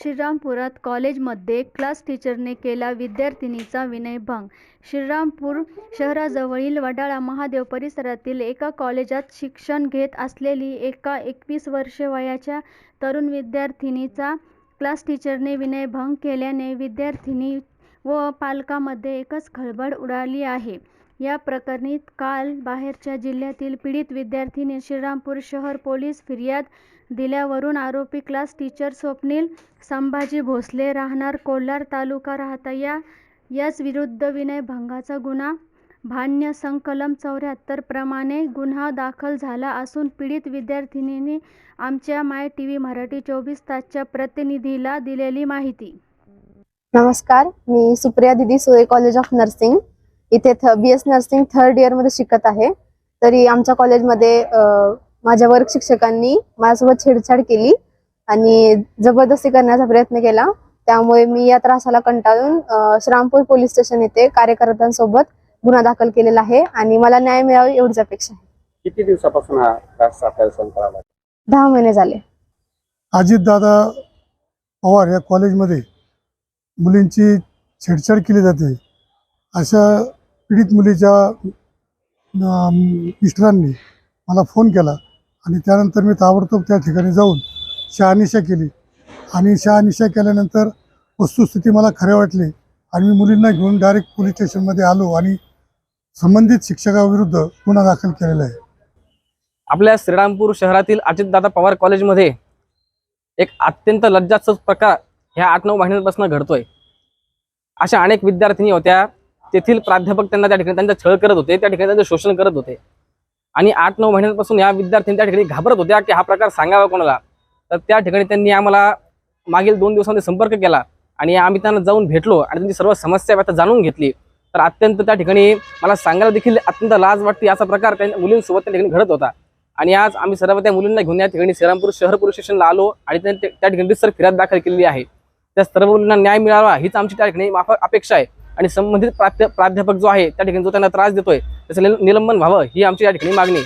श्रीरामपुरात कॉलेजमध्ये क्लास टीचरने केला विद्यार्थिनीचा विनयभंग. श्रीरामपूर शहराजवळील वडाळा महादेव परिसरातील एका कॉलेजात शिक्षण घेत असलेली एका एकवीस वर्ष वयाच्या तरुण विद्यार्थिनीचा क्लास टीचरने विनयभंग केल्याने विद्यार्थिनी व पालकामध्ये एकच खळबळ उडाली आहे. या प्रकरणी काल बाहेरच्या जिल्ह्यातील पीडित विद्यार्थीने श्रीरामपूर शहर पोलीस फिर्याद दिल्यावरून आरोपी क्लास टीचर स्वप्नील संभाजी भोसले राहणार कोल्हार तालुका राहता या याच विरुद्ध विनयभंगाचा गुन्हा. भान्य संकलम चौऱ्याहत्तर प्रमाणे गुन्हा दाखल झाला असून पीडित विद्यार्थिनीने आमच्या माय टी व्ही मराठी चोवीस तासच्या प्रतिनिधीला दिलेली माहिती. नमस्कार मी सुप्रिया दिदी सुरे कॉलेज ऑफ नर्सिंग. इथे बी एस नर्सिंग थर्ड इयरमध्ये शिकत आहे. तरी आमच्या कॉलेजमध्ये माझ्या वर्ग शिक्षकांनी माझ्यासोबत छेडछाड केली आणि जबरदस्ती करण्याचा प्रयत्न केला. त्यामुळे मी या त्रासाला कंटाळून अ, श्रीरामपूर पोलीस स्टेशन येथे कार्यकर्त्यांसोबत गुन्हा दाखल केलेला आहे आणि मला न्याय मिळावा एवढीच अपेक्षा आहे. किती दिवसापासून हा त्रास आपल्याला सहन करावा लागला दहा महिने झाले. अजितदादा पवार या कॉलेजमध्ये मुलींची छेडछाड केली जाते. अशा पीडित मुलीच्या मिस्टरांनी मला फोन केला आणि त्यानंतर मी ताबडतोब त्या ठिकाणी जाऊन शहानिशा केली. आणि शहानिशा केल्यानंतर वस्तुस्थिती मला खरे वाटली आणि मी मुलींना घेऊन डायरेक्ट पोलीस स्टेशनमध्ये आलो आणि संबंधित शिक्षकाविरुद्ध गुन्हा दाखल केलेला आहे. आपल्या श्रीरामपूर शहरातील अजितदादा पवार कॉलेजमध्ये एक अत्यंत लज्जास्पद प्रकार ह्या आठ नऊ महिन्यांपासून घडतोय. अशा अनेक विद्यार्थिनी होत्या तेथील प्राध्यापक त्यांना त्या ठिकाणी त्यांचा छळ करत होते त्या ठिकाणी त्यांचं शोषण करत होते. आणि आठ नऊ महिन्यांपासून या विद्यार्थ्यांनी त्या ठिकाणी घाबरत होत्या की हा प्रकार सांगावा कोणाला? तर त्या ठिकाणी त्यांनी आम्हाला मागील दोन दिवसामध्ये संपर्क केला आणि आम्ही त्यांना जाऊन भेटलो आणि त्यांची सर्व समस्या आता जाणून घेतली. तर अत्यंत त्या ठिकाणी मला सांगायला देखील अत्यंत लाज वाटते असा प्रकार त्यांच्या मुलींसोबत त्या ठिकाणी घडत होता. आणि आज आम्ही सर्व त्या मुलींना घेऊन या ठिकाणी श्रीरामपूर शहर पोलीस स्टेशनला आलो आणि त्या त्या ठिकाणी सर फिर्याद दाखल केलेली आहे. त्या सर्व मुलींना न्याय मिळावा हीच आमची त्या ठिकाणी माफ अपेक्षा आहे. आणि संबंधित प्राध्या प्राध्यापक जो आहे त्या ठिकाणी जो त्यांना त्रास देतोय त्याचं निलंबन व्हावं ही आमची या ठिकाणी मागणी